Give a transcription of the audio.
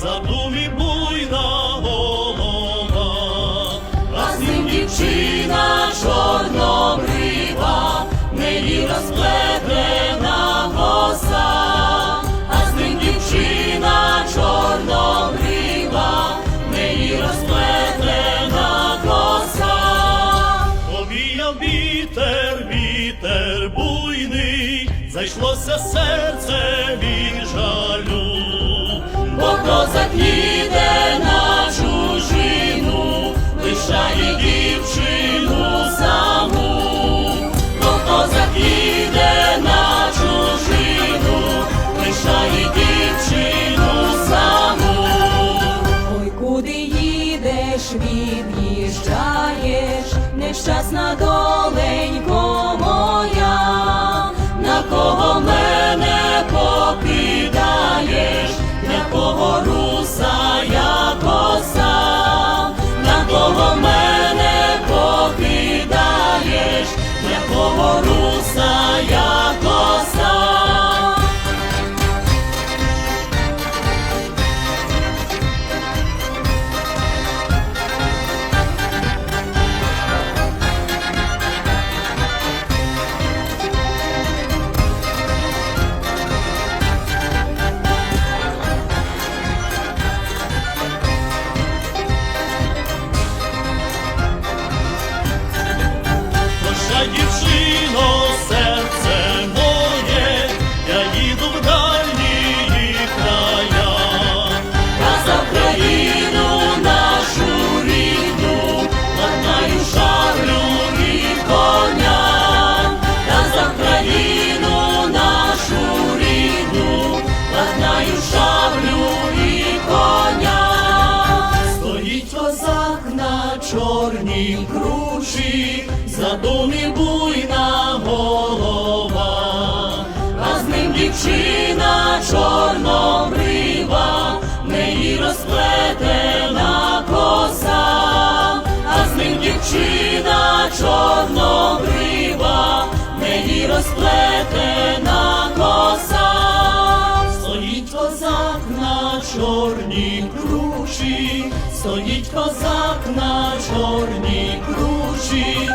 задумі буйна голова, а з ним дівчина чорнобрива, неї розплетена коса, а з ним дівчина чорнобрива, неї розплетена коса, обіяв вітер, вітер буйний, зайшлося серце від жаль бо козак їде на чужину, лишає дівчину саму, бо козак їде на чужину, лишає дівчину саму. Ой, куди їдеш, від'їжджаєш, нещасна доленько дальні за Україну нашу рідну, ладнаю шаблю і коня. Я за Україну нашу рідну, ладнаю шаблю і коня. Стоїть козак на чорній кручі, задумі буйна дівчина чорнобрива, в неї розплетена коса, а з ним дівчина чорнобрива, в неї розплетена коса. Стоїть козак на чорній кручі, стоїть козак на чорній кручі,